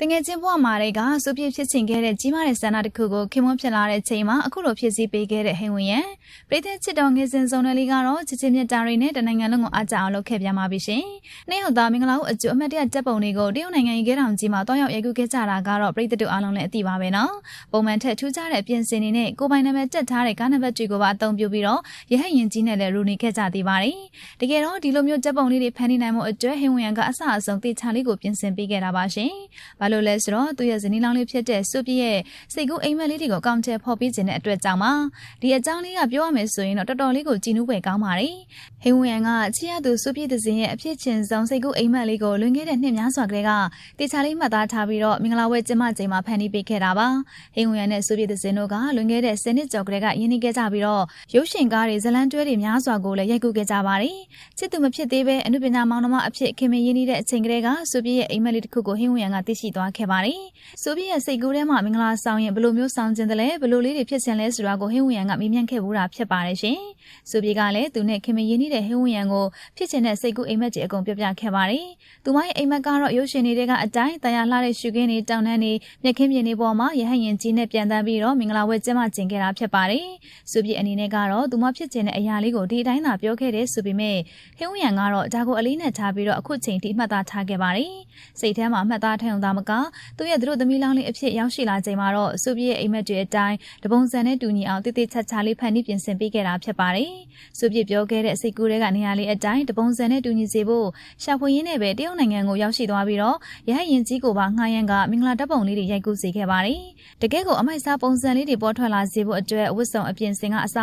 တငယ်ချင်းဘဝမှာတွေကစူပြည့်ဖြစ်ချင်ခဲ့တဲ့ကြီးမားတဲ့ဆန္ဒတစ်ခုကိုခင်မွန်းဖြစ်လာတဲ့ချိန်မှာအခုလိုဖြစ်စည်းပေးခဲ့တဲ့ဟိန်ဝင်ရန်ပြည်သက်ချစ်တော်ငယ်စဉ်စုံနယ်လေးကတော့ချစ်ချင်းမြတ်တာတွေနဲ့တနိုင်ငံလုံးကိုအားကြအောင်လုပ်ခဲ့ပြမှာပြီရှင်။နေ့ရောက်သားမင်္ဂလာဦးအကျိုးအမတ်တရတပ်ပုံတွေကိုတရုတ်နိုင်ငံရေးခဲတောင်ကြီးမှာတွားရောက်ရိုက်ကူးခဲ့ကြတာကတော့ပြည်သက်တို့အားလုံးလည်းအသိပါပဲနော်။ပုံမှန်ထက်ထူးခြားတဲ့ပြင်ဆင်နေနဲ့ကိုပိုင်နာမည်တက်ထားတဲ့ကားနံပါတ်တွေကိုပါအသုံးပြုပြီးတော့ရဟတ်ရင်ကြီးနဲ့လည်းရူနေခဲ့ကြသေးပါတယ်။တကယ်တော့ဒီလိုမျိုးတပ်ပုံလေးတွေဖန်တီးနိုင်မှုအတွက်ဟိန်ဝင်ရန်ကအဆအဆုံးတေချာလေးကိုပြင်ဆင်ပေးခဲ့တာပါရှင်။ဘာလို့လဲဆိုတော့သူရဲ့ဇနီးလောင်းလေးဖြစ်တဲ့စုပြည့်ရဲ့စိတ်ကူးအိမ်မက်လေးတွေကိုကောင်းချဲဖော်ပေးခြင်းတဲ့အတွက်ကြောင့်ပါဒီအကြောင်းလေးကပြောရမယ်ဆိုရင်တော့တော်တော်လေးကိုကြည်နူးပွဲကောင်းပါတယ်ဟိန်ဝင်ရန်ကချစ်ရသူစုပြည့်သစဉ်ရဲ့အဖြစ်ချင်းဆုံးစိတ်ကူးအိမ်မက်လေးကိုလွန်ခဲ့တဲ့နှစ်များစွာကလေးကတေချာလေးမှတ်သားထားပြီးတော့မင်္ဂလာဝဲကျင်းပချိန်မှာဖန်တီးပေးခဲ့တာပါဟိန်ဝင်ရန်နဲ့စုပြည့်သစဉ်တို့ကလွန်ခဲ့တဲ့10နှစ်ကျော်ကလေးကယဉ်နေခဲ့ကြပြီးတော့ရုပ်ရှင်ကားတွေဇလန်တွဲတွေများစွာကိုလည်းရိုက်ကူးခဲ့ကြပါတယ်ချစ်သူမဖြစ်သေးပဲအနုပညာမောင်နှမအဖြစ်ခင်မင်းရင်းနေတဲ့အချိန်ကလေးကစုပြည့်ရဲ့အိမ်မက်လေးတစ်ခုကိုဟိန်ဝင်ရန်ကသိရှိသွားခဲ့ပါတယ်ဆိုဗီယက်စိတ်ကူးထဲမှာမင်္ဂလာဆောင်ရင်ဘယ်လိုမျိုးဆောင်ကျင်တယ်လဲဘယ်လိုလေးတွေဖြစ်ချင်လဲဆိုတာကိုဟင်းဝင်ရန်ကမေးမြန်းခဲ့ဘူးတာဖြစ်ပါတယ်ရှင်။ဆိုဗီကလည်းသူနဲ့ခင်မရင်းနေတဲ့ဟင်းဝင်ရန်ကိုဖြစ်ချင်တဲ့စိတ်ကူးအိမ်မက်ကြီးအကုန်ပြောပြခဲ့ပါတယ်။သူမရဲ့အိမ်မက်ကတော့ရုပ်ရှင်တွေကအတိုင်းတရားလှတဲ့ရှုခင်းတွေတောင်တန်းတွေမြက်ခင်းပြင်တွေပေါ်မှာရဟတ်ရင်ကြီးနဲ့ပြန်တန်းပြီးတော့မင်္ဂလာဝဲကျင်းပကျင်ခဲ့တာဖြစ်ပါတယ်။ဆိုဗီအနေနဲ့ကတော့သူမဖြစ်ချင်တဲ့အရာလေးကိုဒီအတိုင်းသာပြောခဲ့တယ်ဆိုပေမဲ့ဟင်းဝင်ရန်ကတော့ဒါကိုအလေးနဲ့ထားပြီးတော့အခုချိန်ထိမှတ်သားထားခဲ့ပါတယ်။စိတ်ထဲမှာမှတ်သားထိုင်ုံသားမကသူ့ရဲ့သူတို့သမီးလောင်းလေးအဖြစ်ရောက်ရှိလာချိန်မှာတော့စုပြည့်ရဲ့အိမ်မက်တွေအတိုင်းတပုံစံနဲ့တူညီအောင်တိတိကျကျလေးဖန်တီးပြင်ဆင်ပေးခဲ့တာဖြစ်ပါတယ်။စုပြည့်ပြောခဲ့တဲ့အစိတ်ကူးတွေကနေရာလေးအတိုင်းတပုံစံနဲ့တူညီစေဖို့ရှာဖွေရင်းနဲ့ပဲတရုတ်နိုင်ငံကိုရောက်ရှိသွားပြီးတော့ရဟရင်ကြီးကိုပါငှားရမ်းကမင်္ဂလာတပ်ပုံလေးတွေရိုက်ကူးစေခဲ့ပါတယ်။တကယ်ကိုအမိုက်စားပုံစံလေးတွေပေါ်ထွက်လာစေဖို့အတွက်ဝတ်စုံအပြင်စင်ကအစ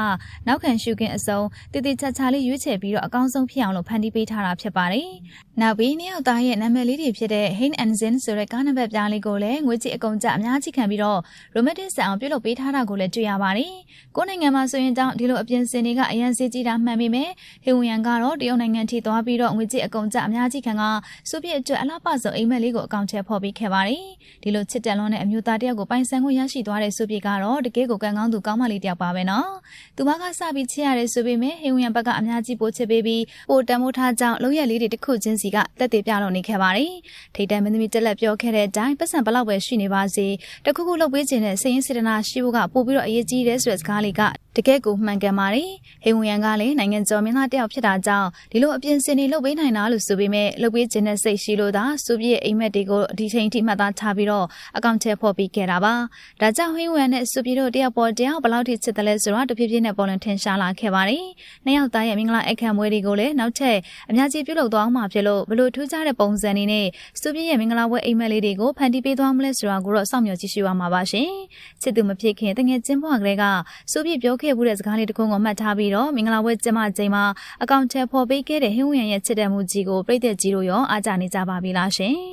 နောက်ခံရှုခင်းအစုံတိတိကျကျလေးရွေးချယ်ပြီးတော့အကောင်းဆုံးဖြစ်အောင်လို့ဖန်တီးပေးထားတာဖြစ်ပါတယ်။နောက်ပြီးနှစ်ယောက်သားရဲ့နာမည်လေးတွေဖြစ်တဲ့ Hein and Zin ဆိုတဲ့ကားနံပါတ်ပြားလေးကိုလည်းငွေကြေးအကုန်ကြအများကြီးခံပြီးတော့ romantic ဆန်အောင်ပြုလုပ်ပေးထားတာကိုလည်းတွေ့ရပါတယ်။ကိုယ်နိုင်ငံမှာဆိုရင်တောင်ဒီလိုအပြင်စင်တွေကအရန်စေးကြီးတာမှန်ပေမဲ့ဟေဝင်ရန်ကတော့တရုတ်နိုင်ငံထိသွားပြီးတော့ငွေကြေးအကုန်ကြအများကြီးခံကစုပြည့်အတွက်အလားပါဆုံးအိမ်မက်လေးကိုအကောင့်ထဲဖော်ပေးခဲ့ပါတယ်။ဒီလိုချစ်တက်လွန်းတဲ့အမျိုးသားတယောက်ကိုပိုင်ဆိုင်ခွင့်ရရှိသွားတဲ့စုပြည့်ကတော့တကယ်ကိုကံကောင်းသူကောင်းမလေးတယောက်ပါပဲနော်။သူမကစပြီးချစ်ရတယ်ဆိုပေမဲ့ဟေဝင်ရန်ဘက်ကအများကြီးပိုချစ်ပေးပြီးပိုတန်မိုးထားကြောင်းလုံရက်လေးတွေတစ်ခုချင်းစီကတက်တည်ပြလို့နေခဲ့ပါတယ်။ထိတ်တန့်မင်းသမီးတက်လက်ပြောခဲ့တဲ့အတိုင်းပတ်စံဘလောက်ပဲရှိနေပါစေတခုခုလုပ်ပေးခြင်းနဲ့စိတ်ရင်းစေတနာရှိဖို့ကပို့ပြီးတော့အရေးကြီးတဲ့ဆိုတဲ့စကားလေးက တကယ့်ကိုမှန်ကန်ပါတယ်။ဟိဝင်ရန်ကလည်းနိုင်ငံကျော်မင်းသားတယောက်ဖြစ်တာကြောင့်ဒီလိုအပြင်စင်တွေလုပ်ပေးနိုင်တာလို့ဆိုပေမဲ့လုပ်ပေးခြင်းနဲ့စိတ်ရှိလို့သာစူပြည့်အိမ်မက်တွေကိုဒီချိန်ထိမှတ်သားထားပြီးတော့အကောင့်ထဲဖော်ပြီးခဲ့တာပါ။ဒါကြောင့်ဟိဝင်နဲ့စူပြည့်တို့တယောက်ပေါ်တယောက်ဘယ်လောက်ထိချစ်တယ်လဲဆိုတော့တဖြည်းဖြည်းနဲ့ပေါ်လွင်ထင်ရှားလာခဲ့ပါတယ်။နှစ်ယောက်သားရဲ့မင်္ဂလာအခမ်းပွဲတွေကိုလည်းနောက်ထပ်အများကြီးပြုလုပ်သွားမှာဖြစ်လို့ဘလို့ထူးခြားတဲ့ပုံစံတွေနဲ့စူပြည့်ရဲ့မင်္ဂလာပွဲအိမ်မက်လေးတွေကိုဖန်တီးပေးသွားမလဲဆိုတာကိုတော့စောင့်မျှော်ကြည့်ရှုရမှာပါရှင်။ချစ်သူမဖြစ်ခင်တငယ်ချင်းဘွားကလေးကစူပြည့်ပြောခဲ့မှုတဲ့စကားလေးတစ်ခုကိုမှတ်ထားပြီးတော့မင်္ဂလာပွဲကျင်းပချိန်မှာအကောင့်ထဲပေါ်ပေးခဲ့တဲ့ဟင်းဝင်ရဲ့ချစ်တဲ့မှုကြီးကိုပြည်သက်ကြီးတို့ရောအားကြနေကြပါပြီလားရှင်။